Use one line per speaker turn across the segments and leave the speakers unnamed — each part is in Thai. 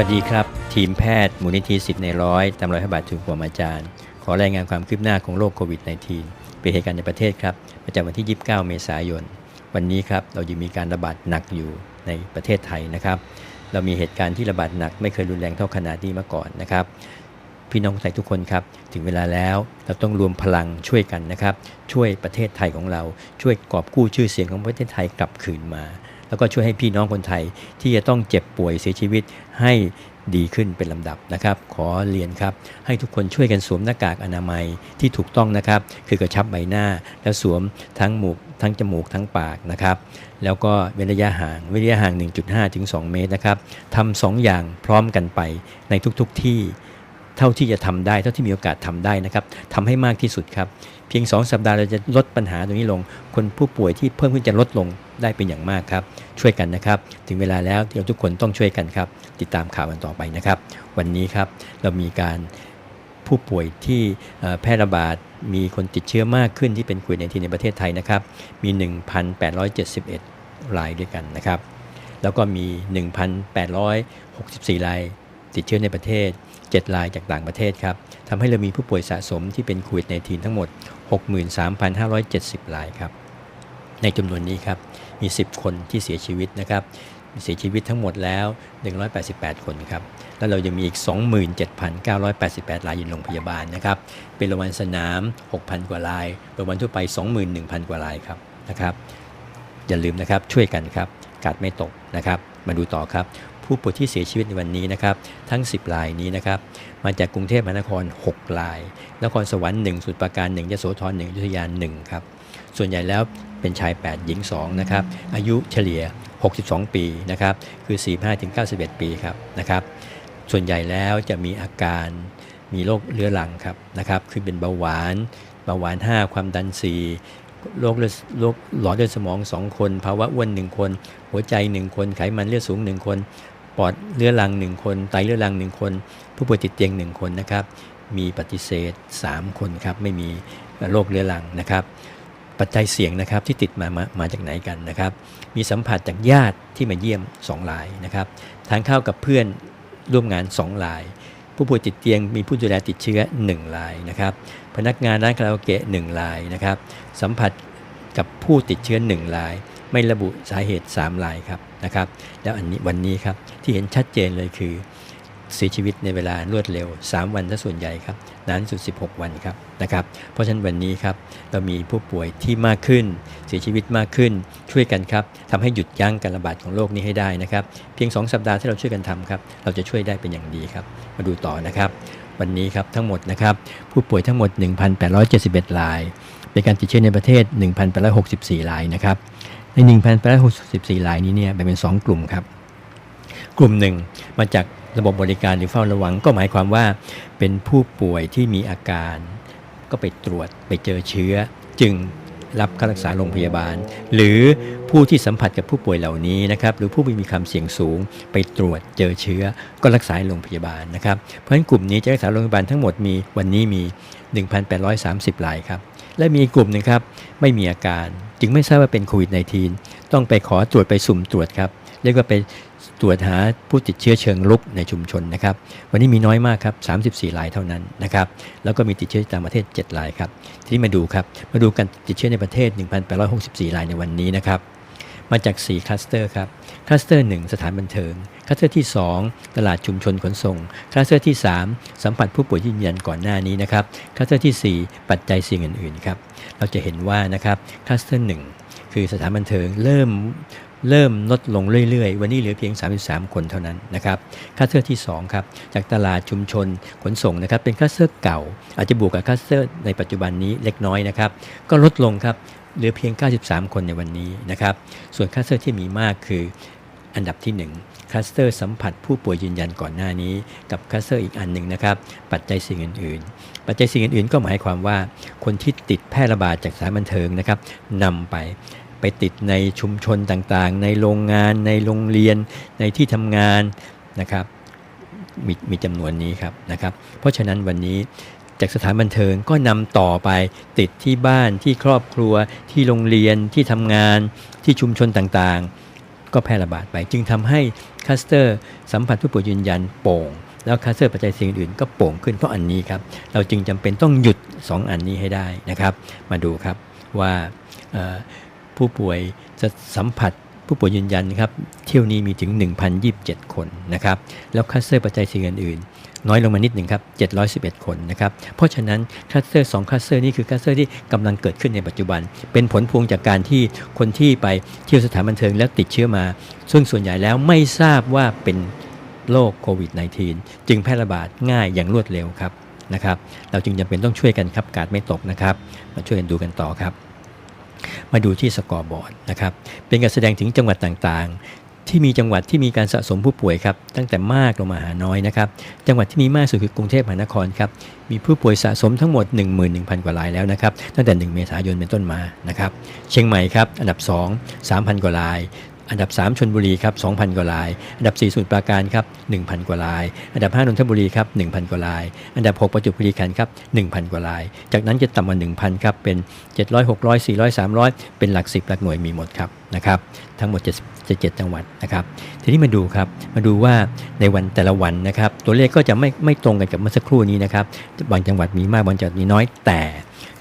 วัสดีครับ ทีมแพทย์มูลนิธิสิทธิ์ในร้อยตามรอยพระบาททุกหัวอาจารย์ ขอรายงานความคืบหน้าของโรคโควิด -19 เป็นเหตุการณ์ในประเทศครับประจำวันที่ 29 เมษายน วันนี้ครับเรายังมีการระบาดหนักอยู่ในประเทศไทยนะครับ เรามีเหตุการณ์ที่ระบาดหนักไม่เคยรุนแรงเท่าขนาดนี้มาก่อนนะครับ พี่น้องคนไทยทุกคนครับ ถึงเวลาแล้วเราต้องรวมพลังช่วยกันนะครับ ช่วยประเทศไทยของเราช่วยกอบกู้ชื่อเสียงของประเทศไทยกลับคืนมา แล้วก็ช่วยให้พี่น้องคนไทยที่จะต้องเจ็บป่วยเสียชีวิตให้ดีขึ้นเป็นลำดับนะครับ ขอเรียนครับ ให้ทุกคนช่วยกันสวมหน้ากากอนามัยที่ถูกต้องนะครับ คือกระชับใบหน้า แล้วสวมทั้งหมูกทั้งจมูกทั้งปากนะครับ แล้วก็เว้นระยะห่างเว้นระยะห่าง 1.5 ถึง 2 เมตรนะครับทำสองอย่างพร้อมกันไปในทุกๆที่ เท่าที่จะทำได้ เท่าที่มีโอกาสทำได้นะครับทำให้มากที่สุดครับ เพียง 2 สัปดาห์เราจะลดปัญหาตรงนี้ลง คนผู้ป่วยที่เพิ่มขึ้นจะลดลงได้เป็นอย่างมากครับ ช่วยกันนะครับ ถึงเวลาแล้วที่เราทุกคนต้องช่วยกันครับ ติดตามข่าวกันต่อไปนะครับ วันนี้ครับเรามีการผู้ป่วยที่แพร่ระบาดมีคนติดเชื้อมากขึ้นที่เป็นโควิดในที่ในประเทศไทยนะครับ มี 1,871 รายด้วยกันนะครับ แล้วก็มี 1,864 ราย ติดเชื้อในประเทศ 7 รายจากต่างประเทศครับทำให้เรามีผู้ป่วยสะสมที่เป็นโควิดในทีนทั้งหมด 63,570 รายครับ ในจำนวนนี้ครับ มี 10 คนที่เสียชีวิตนะครับ เสียชีวิตทั้งหมดแล้ว 188 คนครับ แล้วเรายังมีอีก 27,988 รายอยู่โรงพยาบาลนะครับ เป็นโรงพยาบาลสนาม 6,000 กว่าราย โรงพยาบาลทั่วไป 21,000 กว่ารายครับนะครับ อย่าลืมนะครับ ช่วยกันครับ กาดไม่ตกนะครับ มาดูต่อครับ ผู้ป่วยที่เสียชีวิตในวันนี้นะครับทั้ง 10รายนี้นะครับมาจากกรุงเทพมหานคร 6 ราย นครสวรรค์1สุดประการ1ยโสธร1ยุธยา1ครับส่วนใหญ่แล้วเป็นชาย 8 หญิง2นะครับอายุเฉลี่ย 62 ปีนะครับคือ 45-91 ปีครับนะครับส่วนใหญ่แล้วจะมีอาการมีโรคเรื้อรังครับนะครับคือเป็นเบาหวานเบาหวาน 5 ความดัน 4โรคเลือดโรคหลอดเลือดสมอง 2 คน ภาวะอ้วน 1 คน หัวใจ 1 คน ไขมันเลือดสูง 1 คน ปอดเรื้อรัง1คนไตเรื้อรัง1คน ผู้ป่วยติดเตียง1คนนะครับ มีปฏิเสธ 3 คนครับ ไม่มีโรคเรื้อรังนะครับ ปัจจัยเสี่ยงนะครับที่ติดมามามาจากไหนกันนะครับ มีสัมผัสจากญาติที่มาเยี่ยม2รายนะครับ ทานข้าวกับเพื่อนร่วมงาน2ราย ผู้ป่วยติดเตียงมีผู้ดูแลติดเชื้อ1รายนะครับ พนักงานร้านคาราโอเกะ1รายนะครับ สัมผัสกับผู้ติดเชื้อ1ราย ไม่ระบุสาเหตุ3รายครับ นะครับ แล้วอันนี้วันนี้ครับที่เห็นชัดเจนเลยคือเสียชีวิตในเวลารวดเร็ว 3 วันถ้าส่วนใหญ่ครับนานสุด 16 วันครับนะครับ เพราะฉะนั้นวันนี้ครับเรามีผู้ป่วยที่มากขึ้น เสียชีวิตมากขึ้น ช่วยกันครับทำให้หยุดยั้งการระบาดของโรคนี้ให้ได้นะครับ เพียง 2 สัปดาห์ที่เราช่วยกันทำครับ เราจะช่วยได้เป็นอย่างดีครับ มาดูต่อนะครับ วันนี้ครับทั้งหมดนะครับ ผู้ป่วยทั้งหมด 1,871รายเป็นการติดเชื้อในประเทศ 1,864รายนะครับ ใน1,864รายนี้เนี่ยแบ่งเป็น 2 กลุ่มครับ กลุ่มหนึ่งมาจากระบบบริการหรือเฝ้าระวัง ก็หมายความว่าเป็นผู้ป่วยที่มีอาการ ก็ไปตรวจไปเจอเชื้อ จึงรับการรักษาโรงพยาบาล หรือผู้ที่สัมผัสกับผู้ป่วยเหล่านี้นะครับหรือผู้ที่มีความเสี่ยงสูง ไปตรวจเจอเชื้อ ก็รักษาโรงพยาบาลนะครับเพราะฉะนั้นกลุ่มนี้จะรักษาโรงพยาบาลทั้งหมดมีวันนี้มี 1,830รายครับและมีกลุ่มหนึงครับไม่มีอาการ จึงไม่ทราบว่าเป็นโควิด -19 ต้องไปขอตรวจไปสุ่มตรวจครับเรียกว่าไปตรวจหาผู้ติดเชื้อเชิงลุกในชุมชนนะครับ วันนี้มีน้อยมากครับ 34รายเท่านั้นนะครับ แล้วก็มีติดเชื้อต่างประเทศ 7 รายครับ ทีนี้มาดูครับ มาดูการติดเชื้อในประเทศ 1,864 รายในวันนี้นะครับ มาจาก 4 คลัสเตอร์ครับคลัสเตอร์ 1 สถานบันเทิงคลัสเตอร์ที่ 2 ตลาดชุมชนขนส่งคลัสเตอร์ที่ 3 สัมผัสผู้ป่วยยืนยันก่อนหน้านี้นะครับคลัสเตอร์ทีสี่4 ปัจจัยเสี่ยงอื่นๆครับเราจะเห็นว่านะครับคลัสเตอร์ 1 คือสถานบันเทิงเริ่มเริ่มลดลงเรื่อยๆ วันนี้เหลือเพียง 33 คนเท่านั้นนะครับคลัสเตอร์ที่2ครับจากตลาดชุมชนขนส่งนะครับเป็นคลัสเตอร์เก่า อาจจะบวกกับคลัสเตอร์ในปัจจุบันนี้เล็กน้อยนะครับก็ลดลงครับ เหลือเพียง 93 คนในวันนี้นะครับ ส่วนคลัสเตอร์ที่มีมากคืออันดับที่ 1คลัสเตอร์สัมผัสผู้ป่วยยืนยันก่อนหน้านี้ กับคลัสเตอร์อีกอันหนึ่งนะครับ ปัจจัยสิ่งอื่น ๆ ปัจจัยสิ่งอื่น ๆ ก็หมายความว่า คนที่ติดแพร่ระบาดจากสานบันเทิงนะครับนำไปไปติดในชุมชนต่างๆ ในโรงงาน ในโรงเรียน ในที่ทำงานนะครับ มีมีจำนวนนี้ครับนะครับ เพราะฉะนั้นวันนี้ จากสถานบันเทิงก็นำต่อไปติดที่บ้านที่ครอบครัว ที่โรงเรียนที่ทำงาน ที่ชุมชนต่างๆ ก็แพร่ระบาดไป จึงทำให้คัสเตอร์สัมผัสผู้ป่วยยืนยันโป่ง แล้วคัสเตอร์ปัจจัยเสี่ยงอื่นก็โป่งขึ้นเพราะอันนี้ครับ เราจึงจำเป็นต้องหยุด 2 อันนี้ให้ได้นะครับ มาดูครับว่าผู้ป่วยจะสัมผัสผู้ป่วยยืนยันครับเที่ยวนี้มีถึง 1,027 คนนะครับ แล้วคัสเตอร์ปัจจัยเสี่ยงอื่น น้อยลงมานิดหนึ่งครับ 711 คนนะครับ เพราะฉะนั้นคลัสเตอร์2คลัสเตอร์นี่คือคลัสเตอร์ที่กำลังเกิดขึ้นในปัจจุบัน เป็นผลพวงจากการที่คนที่ไปเที่ยวสถานบันเทิงแล้วติดเชื้อมา ซึ่งส่วนใหญ่แล้วไม่ทราบว่าเป็นโรคโควิด -19 จึงแพร่ระบาดง่ายอย่างรวดเร็วครับนะครับ เราจึงจำเป็นต้องช่วยกันครับ กาดไม่ตกนะครับ มาช่วยกันดูกันต่อครับมาดูที่สกอร์บอร์ดนะครับ เป็นการแสดงถึงจังหวัดต่างๆ ที่มีจังหวัดที่มีการสะสมผู้ป่วยครับตั้งแต่มากลงมาหาน้อยนะครับจังหวัดที่มีมากสุดคือกรุงเทพมหานครครับมีผู้ป่วยสะสมทั้งหมด 11,000 กว่ารายแล้วนะครับตั้งแต่ 1 เมษายนเป็นต้นมานะครับเชียงใหม่ครับอันดับ 2 3,000 กว่าราย อันดับ 3 ชนบุรีครับ2,000 กว่าราย อันดับ 4 สมุทรปราการครับ1,000 กว่าราย อันดับ 5 นนทบุรีครับ1,000 กว่าราย อันดับ 6 ประจวบคีรีขันธ์ครับ1,000 กว่าราย จากนั้นจะต่ำกว่า 1,000 ครับ เป็น 700 600 400 300 เป็นหลัก 10 หลักหน่วยมีหมดครับนะครับ ทั้งหมด77จังหวัดนะครับ ทีนี้มาดูครับ มาดูว่าในวันแต่ละวันนะครับ ตัวเลขก็จะไม่ไม่ตรงกันกับเมื่อสักครู่นี้นะครับ บางจังหวัดมีมาก บางจังหวัดมีน้อยแต่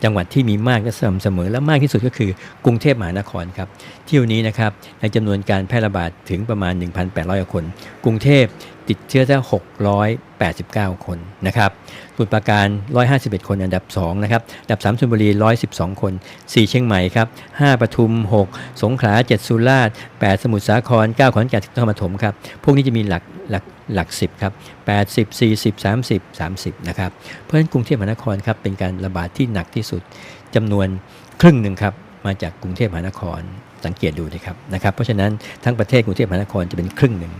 จังหวัดที่มีมากและสม่ำเสมอและมากที่สุดก็คือกรุงเทพมหานครครับเที่ยวนี้นะครับในจำนวนการแพร่ระบาดถึงประมาณ 1,800 คน กรุงเทพ ติดเชื้อแค่689 คนนะครับสมุทรปราการ 151 คนอันดับ2นะครับอันดับ3ชลบุรี 112 คน 4 เชียงใหม่ครับ 5ปทุม 6 สงขลา 7 สุราษฎร์ 8 สมุทรสาคร 9ขอนแก่นนครปฐมครับ พวกนี้จะมีหลักหลักหลัก 10 ครับ 80 40 30 30 นะครับ เพราะฉะนั้นกรุงเทพมหานครครับเป็นการระบาดที่หนักที่สุดจำนวนครึ่งหนึ่งครับมาจากกรุงเทพมหานครสังเกตดูนะครับนะครับ เพราะฉะนั้นทั้งประเทศกรุงเทพมหานครจะเป็นครึ่งหนึ่ง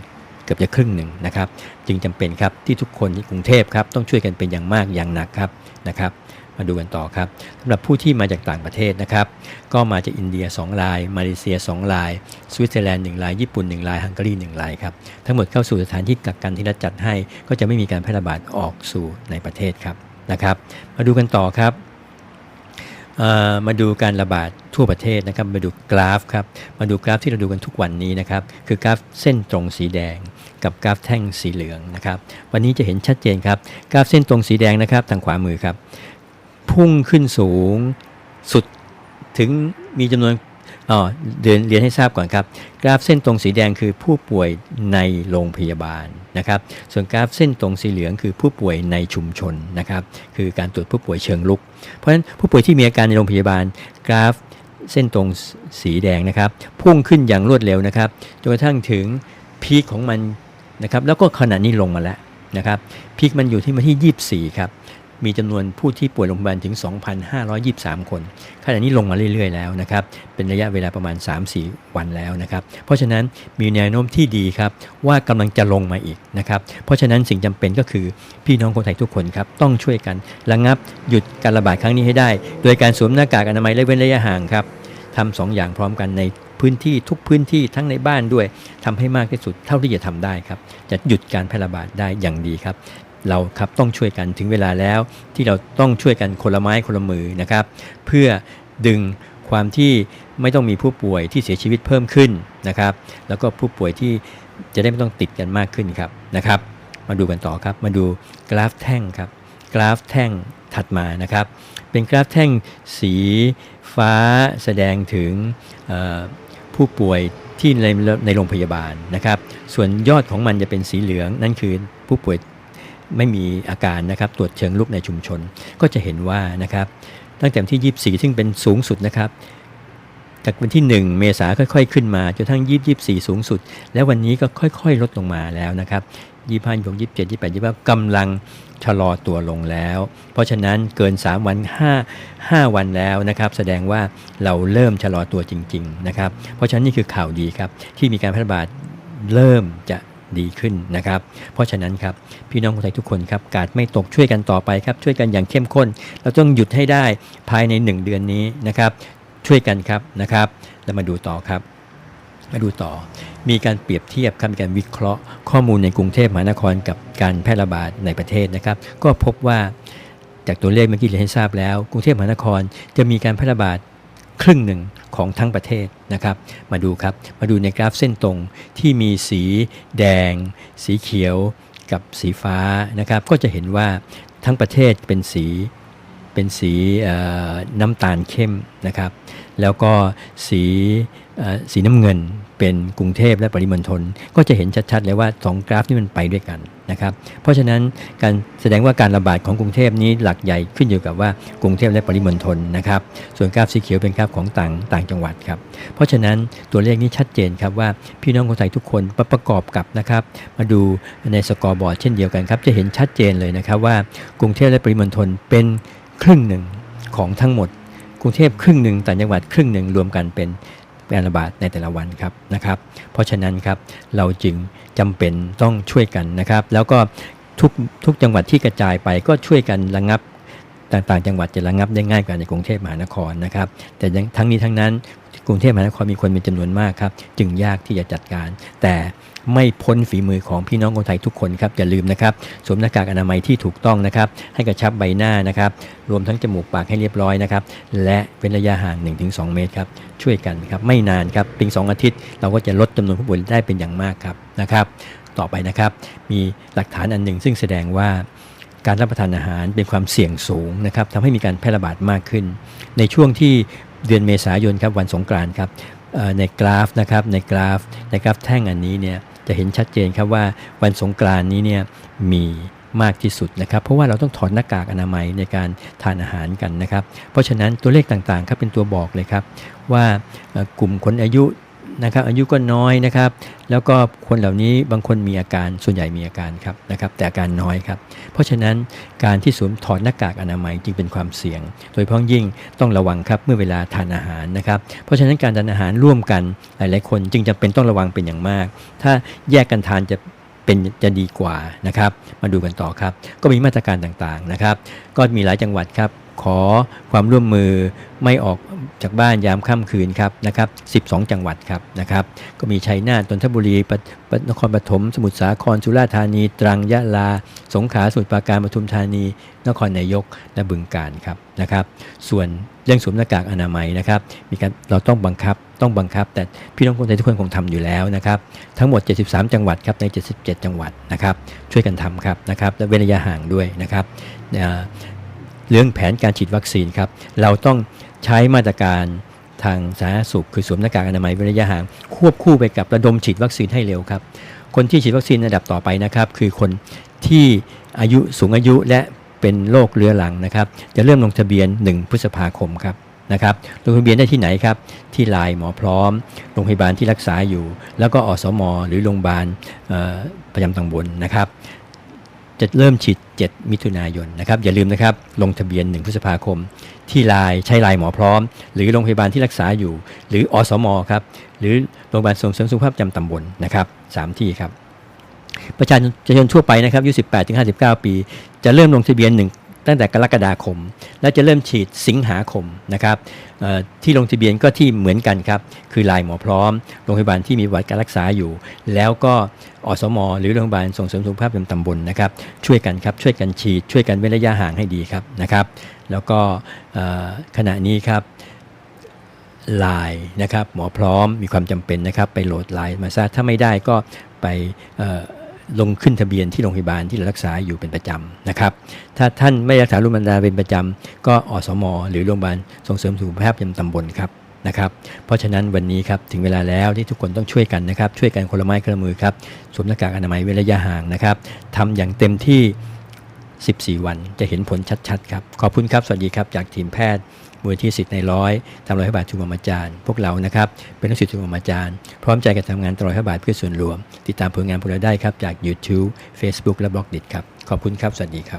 กือบจะครึ่งหนึ่งนะครับ จึงจำเป็นครับที่ทุกคนที่กรุงเทพครับต้องช่วยกันเป็นอย่างมากอย่างหนักครับนะครับ มาดูกันต่อครับสำหรับผู้ที่มาจากต่างประเทศนะครับ ก็มาจากอินเดีย 2 ราย มาเลเซีย 2 ราย สวิตเซอร์แลนด์1ราย ญี่ปุ่น 1 ราย ฮังการี 1 รายครับ ทั้งหมดเข้าสู่สถานที่กักกันที่รัฐจัดให้ ก็จะไม่มีการแพร่ระบาดออกสู่ในประเทศครับนะครับ มาดูกันต่อครับมาดูการระบาดทั่วประเทศนะครับ มาดูกราฟครับ มาดูกราฟที่เราดูกันทุกวันนี้นะครับ คือกราฟเส้นตรงสีแดง กับกราฟแท่งสีเหลืองนะครับวันนี้จะเห็นชัดเจนครับกราฟเส้นตรงสีแดงนะครับทางขวามือครับ พุ่งขึ้นสูงสุดถึงมีจำนวนอ๋อเรียนเรียนให้ทราบก่อนครับ กราฟเส้นตรงสีแดงคือผู้ป่วยในโรงพยาบาลนะครับ ส่วนกราฟเส้นตรงสีเหลืองคือผู้ป่วยในชุมชนนะครับ คือการตรวจผู้ป่วยเชิงลุก เพราะฉะนั้นผู้ป่วยที่มีอาการในโรงพยาบาล กราฟเส้นตรงสีแดงนะครับ พุ่งขึ้นอย่างรวดเร็วนะครับจนกระทั่งถึงพีคของมัน นะครับแล้วก็ขณะนี้ลงมาแล้วนะครับพีคมันอยู่ที่มาที่ 24 ครับมีจำนวนผู้ที่ป่วยโรงพยาบาลถึง 2,523 คน ขณะนี้ลงมาเรื่อยๆ แล้วนะครับ เป็นระยะเวลาประมาณ 3-4 วันแล้วนะครับ เพราะฉะนั้นมีแนวโน้มที่ดีครับ ว่ากำลังจะลงมาอีกนะครับ เพราะฉะนั้นสิ่งจำเป็นก็คือพี่น้องคนไทยทุกคนครับ ต้องช่วยกันระงับหยุดการระบาดครั้งนี้ให้ได้ โดยการสวมหน้ากากอนามัยและเว้นระยะห่างครับทำสองอย่างพร้อมกันใน พื้นที่ทุกพื้นที่ทั้งในบ้านด้วยทำให้มากที่สุดเท่าที่จะทำได้ครับจะหยุดการแพร่ระบาดได้อย่างดีครับ เราครับต้องช่วยกันถึงเวลาแล้วที่เราต้องช่วยกันคนละไม้คนละมือนะครับ เพื่อดึงความที่ไม่ต้องมีผู้ป่วยที่เสียชีวิตเพิ่มขึ้นนะครับ แล้วก็ผู้ป่วยที่จะได้ไม่ต้องติดกันมากขึ้นครับนะครับ มาดูกันต่อครับ มาดูกราฟแท่งครับ กราฟแท่งถัดมานะครับ เป็นกราฟแท่งสีฟ้าแสดงถึง ผู้ป่วยที่ในในโรงพยาบาลนะครับ ส่วนยอดของมันจะเป็นสีเหลืองนั่นคือผู้ป่วยไม่มีอาการนะครับตรวจเชิงลุกในชุมชน ก็จะเห็นว่านะครับตั้งแต่ที่ 24 ซึ่งเป็นสูงสุดนะครับ จากวันที่ 1 เมษาค่อยๆ ขึ้นมาจนทั้ง 24 สูงสุด แล้ววันนี้ก็ค่อยๆ ลดลงมาแล้วนะครับ 25 26 27 28 29กำลัง ชะลอตัวลงแล้ว เพราะฉะนั้นเกิน 3 วัน 5 5 วันแล้วนะครับแสดงว่าเราเริ่มชะลอตัวจริงๆนะครับเพราะฉะนั้นนี่คือข่าวดีครับที่มีการแพร่ระบาดเริ่มจะดีขึ้นนะครับ เพราะฉะนั้นครับพี่น้องคนไทยทุกคนครับกาดไม่ตกช่วยกันต่อไปครับช่วยกันอย่างเข้มข้น เราต้องหยุดให้ได้ภายใน 1 เดือนนี้นะครับช่วยกันครับนะครับ แล้วมาดูต่อครับ มาดูต่อ มีการเปรียบเทียบครับมีการวิเคราะห์ ข้อมูลในกรุงเทพมหานครกับการแพร่ระบาดในประเทศนะครับ ก็พบว่าจากตัวเลขเมื่อกี้เรียนให้ทราบแล้ว กรุงเทพมหานครจะมีการแพร่ระบาดครึ่งหนึ่งของทั้งประเทศนะครับ มาดูครับ มาดูในกราฟเส้นตรงที่มีสีแดง สีเขียวกับสีฟ้านะครับ ก็จะเห็นว่าทั้งประเทศเป็นสีเป็นสีน้ำตาลเข้มนะครับ แล้วก็สี สีน้ำเงินเป็นกรุงเทพและปริมณฑลก็จะเห็นชัดๆเลยว่าสองกราฟนี่มันไปด้วยกันนะครับเพราะฉะนั้นการแสดงว่าการระบาดของกรุงเทพนี้หลักใหญ่ขึ้นอยู่กับว่ากรุงเทพและปริมณฑลนะครับส่วนกราฟสีเขียวเป็นกราฟของต่างต่างจังหวัดครับเพราะฉะนั้นตัวเลขนี้ชัดเจนครับว่าพี่น้องคนไทยทุกคนประประกอบกับนะครับมาดูในสกอร์บอร์ดเช่นเดียวกันครับจะเห็นชัดเจนเลยนะครับว่ากรุงเทพและปริมณฑลเป็นครึ่งหนึ่งของทั้งหมดกรุงเทพครึ่งหนึ่งต่างจังหวัดครึ่งหนึ่งรวมกันเป็น การระบาดในแต่ละวันครับนะครับ เพราะฉะนั้นครับเราจึงจำเป็นต้องช่วยกันนะครับ แล้วก็ทุกทุกจังหวัดที่กระจายไปก็ช่วยกันระงับต่างๆ จังหวัดจะระงับได้ง่ายกว่าในกรุงเทพมหานครนะครับ แต่ยังทั้งนี้ทั้งนั้น กรุงเทพมหานครมีคนเป็นจำนวนมากครับ จึงยากที่จะจัดการ แต่ไม่พ้นฝีมือของพี่น้องคนไทยทุกคนครับอย่าลืมนะครับสวมหน้ากากอนามัยที่ถูกต้องนะครับให้กระชับใบหน้านะครับรวมทั้งจมูกปากให้เรียบร้อยนะครับและเว้นระยะห่าง 1-2 เมตรครับช่วยกันครับไม่นานครับเพียง2อาทิตย์ เราก็จะลดจำนวนผู้ป่วยได้เป็นอย่างมากครับนะครับ ต่อไปนะครับมีหลักฐานอันหนึ่งซึ่งแสดงว่าการรับประทานอาหารเป็นความเสี่ยงสูงนะครับทำให้มีการแพร่ระบาดมากขึ้น ในช่วงที่ เดือนเมษายนครับวันสงกรานต์ครับในกราฟนะครับในกราฟในกราฟแท่งอันนี้เนี่ยจะเห็นชัดเจนครับว่าวันสงกรานต์นี้เนี่ยมีมากที่สุดนะครับ เพราะว่าเราต้องถอดหน้ากากอนามัยในการทานอาหารกันนะครับ เพราะฉะนั้นตัวเลขต่างๆครับเป็นตัวบอกเลยครับว่ากลุ่มคนอายุ นะครับอายุก็น้อยนะครับ แล้วก็คนเหล่านี้บางคนมีอาการส่วนใหญ่มีอาการครับนะครับแต่อาการน้อยครับ เพราะฉะนั้นการที่สวมถอดหน้ากากอนามัยจึงเป็นความเสี่ยง โดยเฉพาะยิ่งต้องระวังครับเมื่อเวลาทานอาหารนะครับเพราะฉะนั้นการทานอาหารร่วมกันหลาย ๆ คนจึงจำเป็นต้องระวังเป็นอย่างมาก ถ้าแยกกันทานจะ เป็นจะดีกว่านะครับ มาดูกันต่อครับ ก็มีมาตรการต่างๆนะครับ ก็มีหลายจังหวัดครับขอความร่วมมือไม่ออกจากบ้านยามค่ำคืนครับนะครับ 12 จังหวัดครับนะครับ ก็มีชัยนาทนนทบุรีปนครปฐมสมุทรสาครสุราษฎร์ธานี ตรังยะลา สงขลาสมุทรปราการปทุมธานี นครนายกและบึงกาฬครับนะครับ ส่วน เรื่องสวมหน้ากากอนามัยนะครับมีการเราต้องบังคับต้องบังคับ แต่พี่น้องคนไทยทุกคนคงทำอยู่แล้วนะครับทั้งหมด 73 จังหวัดครับใน 77 จังหวัดนะครับช่วยกันทำครับนะครับและเว้นระยะห่างด้วยนะครับเอ่อเรื่องแผนการฉีดวัคซีนครับเราต้องใช้มาตรการทางสาธารณสุขคือสวมหน้ากากอนามัยเว้นระยะห่างควบคู่ไปกับระดมฉีดวัคซีนให้เร็วครับคนที่ฉีดวัคซีนระดับต่อไปนะครับคือคนที่อายุสูงอายุและ เป็นโรคเรื้อรังนะครับ จะเริ่มลงทะเบียน 1 พฤษภาคมครับนะครับลงทะเบียนได้ที่ไหนครับ ที่ไลน์หมอพร้อม โรงพยาบาลที่รักษาอยู่ แล้วก็อสม หรือโรงพยาบาลประจำตำบลนะครับ จะเริ่มฉีด 7 มิถุนายนนะครับ อย่าลืมนะครับ ลงทะเบียน 1 พฤษภาคม ที่ไลน์ใช้ไลน์หมอพร้อม หรือโรงพยาบาลที่รักษาอยู่ หรืออสม ครับ หรือโรงพยาบาลส่งเสริมสุขภาพประจำตำบลนะครับสามที่ครับ ประชาชนทั่วไปนะครับอายุ 18 ถึง 59 ปี จะเริ่มลงทะเบียนหนึ่งตั้งแต่กรกฎาคม และจะเริ่มฉีดสิงหาคมนะครับที่ลงทะเบียนก็ที่เหมือนกันครับคือลน์หมอพร้อม โรงพยาบาลที่มีวัติการรักษาอยู่ แล้วก็อสม หรือโรงพยาบาลส่งเสริมสุขภาพตำบลนะครับช่วยกันครับช่วยกันฉีด ช่วยกันเว้นระยะห่างให้ดีครับนะครับ แล้วก็ขณะนี้ครับลน์นะครับหมอพร้อมมีความจำเป็นนะครับ ไปโหลดลน์มาซะถ้าไม่ได้ก็ไป ลงขึ้นทะเบียนที่โรงพยาบาลที่เรารักษาอยู่เป็นประจำนะครับ ถ้าท่านไม่รักษาโรงพยาบาเป็นประจำก็อสมหรือโรงพยาบาลส่งเสริมสุขภาพประจำตำบลครับนะครับเพราะฉะนั้นวันนี้ครับถึงเวลาแล้วที่ทุกคนต้องช่วยกันนะครับ ช่วยกันคนละไม้คนละมือครับสวมหน้ากากอนามัยเว้นระยะห่างนะครับทำอย่างเต็มที่ 14 วันจะเห็นผลชัดๆครับขอบคุณครับสวัสดีครับจากทีมแพทย์ มูลที่สิทธิ์ในร้อยทำร้อยพระบาททุกอมาจารย์ พวกเรานะครับเป็นนักศิษย์ทุกอมาจารย์ พร้อมใจกันทำงานตลอยพระบาทเพื่อส่วนรวม ติดตามผลงานพวกเราได้ครับจาก YouTube Facebook และบล็อกดิครับขอบคุณครับสวัสดีครับ